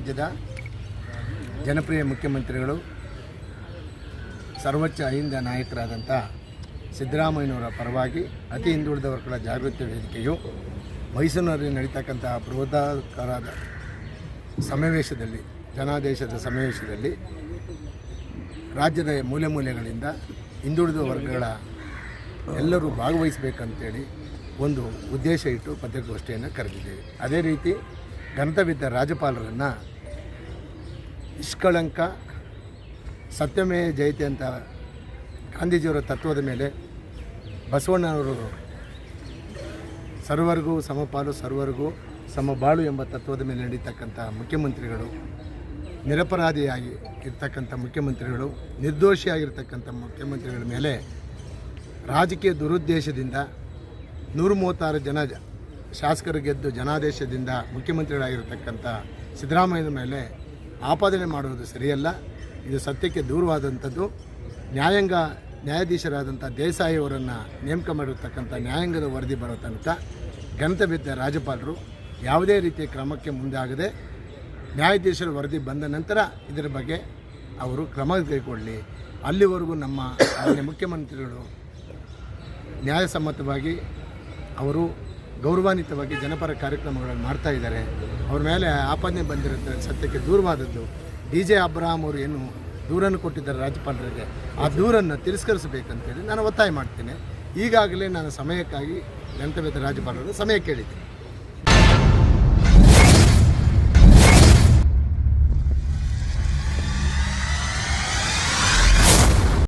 ರಾಜ್ಯದ ಜನಪ್ರಿಯ ಮುಖ್ಯಮಂತ್ರಿಗಳು, ಸರ್ವೋಚ್ಚ ಅಹಿಂದ ನಾಯಕರಾದಂಥ ಸಿದ್ದರಾಮಯ್ಯನವರ ಪರವಾಗಿ ಅತಿ ಹಿಂದುಳಿದ ವರ್ಗಗಳ ಜಾಗೃತಿ ವೇದಿಕೆಯು ಮೈಸೂರಿನಲ್ಲಿ ನಡೀತಕ್ಕಂತಹ ಬೃಹದಾಕಾರದ ಸಮಾವೇಶದಲ್ಲಿ, ಜನಾದೇಶದ ಸಮಾವೇಶದಲ್ಲಿ ರಾಜ್ಯದ ಮೂಲೆ ಮೂಲೆಗಳಿಂದ ಹಿಂದುಳಿದ ವರ್ಗಗಳ ಎಲ್ಲರೂ ಭಾಗವಹಿಸಬೇಕಂತೇಳಿ ಒಂದು ಉದ್ದೇಶ ಇಟ್ಟು ಪತ್ರಿಕಾಗೋಷ್ಠಿಯನ್ನು ಕರೆದಿದ್ದೇವೆ. ಅದೇ ರೀತಿ ಗಂತವಿದ್ದ ರಾಜ್ಯಪಾಲರನ್ನು ನಿಷ್ಕಳಂಕ, ಸತ್ಯಮೇ ಜಯತೆ ಅಂತ ಗಾಂಧೀಜಿಯವರ ತತ್ವದ ಮೇಲೆ ಬಸವಣ್ಣನವರು ಸರ್ವರಿಗೂ ಸಮಪಾಲು, ಸರ್ವರಿಗೂ ಸಮಬಾಳು ಎಂಬ ತತ್ವದ ಮೇಲೆ ನಡೀತಕ್ಕಂಥ ಮುಖ್ಯಮಂತ್ರಿಗಳು, ನಿರಪರಾಧಿಯಾಗಿ ಇರ್ತಕ್ಕಂಥ ಮುಖ್ಯಮಂತ್ರಿಗಳು, ನಿರ್ದೋಷಿಯಾಗಿರ್ತಕ್ಕಂಥ ಮುಖ್ಯಮಂತ್ರಿಗಳ ಮೇಲೆ ರಾಜಕೀಯ ದುರುದ್ದೇಶದಿಂದ ನೂರ ಮೂವತ್ತಾರು ಜನ ಶಾಸಕರು ಗೆದ್ದು ಜನಾದೇಶದಿಂದ ಮುಖ್ಯಮಂತ್ರಿಗಳಾಗಿರ್ತಕ್ಕಂಥ ಸಿದ್ದರಾಮಯ್ಯನ ಮೇಲೆ ಆಪಾದನೆ ಮಾಡುವುದು ಸರಿಯಲ್ಲ. ಇದು ಸತ್ಯಕ್ಕೆ ದೂರವಾದಂಥದ್ದು. ನ್ಯಾಯಾಂಗ ನ್ಯಾಯಾಧೀಶರಾದಂಥ ದೇಸಾಯಿ ಅವರನ್ನು ನೇಮಕ ಮಾಡಿರ್ತಕ್ಕಂಥ ನ್ಯಾಯಾಂಗದ ವರದಿ ಬರೋ ತನಕ ಗಣಿತವಿದ್ದ ರಾಜ್ಯಪಾಲರು ಯಾವುದೇ ರೀತಿಯ ಕ್ರಮಕ್ಕೆ ಮುಂದಾಗದೆ ನ್ಯಾಯಾಧೀಶರ ವರದಿ ಬಂದ ನಂತರ ಇದರ ಬಗ್ಗೆ ಅವರು ಕ್ರಮ ಕೈಗೊಳ್ಳಲಿ ಅಲ್ಲಿವರೆಗೂ ನಮ್ಮ ಮುಖ್ಯಮಂತ್ರಿಗಳು ನ್ಯಾಯಸಮ್ಮತವಾಗಿ ಅವರು ಗೌರವಾನ್ವಿತವಾಗಿ ಜನಪರ ಕಾರ್ಯಕ್ರಮಗಳನ್ನು ಮಾಡ್ತಾ ಇದ್ದಾರೆ. ಅವ್ರ ಮೇಲೆ ಆಪಾದನೆ ಬಂದಿರುತ್ತೆ ಸತ್ಯಕ್ಕೆ ದೂರವಾದದ್ದು ಡಿ ಜೆ ಅಬ್ರಹಾಂ ಅವರು ಏನು ದೂರನ್ನು ಕೊಟ್ಟಿದ್ದಾರೆ ರಾಜ್ಯಪಾಲರಿಗೆ. ಆ ದೂರನ್ನು ತಿರಸ್ಕರಿಸಬೇಕಂತೇಳಿ ನಾನು ಒತ್ತಾಯ ಮಾಡ್ತೇನೆ. ಈಗಾಗಲೇ ನಾನು ಸಮಯಕ್ಕಾಗಿ ಗಂತವ್ಯದ ರಾಜ್ಯಪಾಲರು ಸಮಯ ಕೇಳಿದ್ದೆ.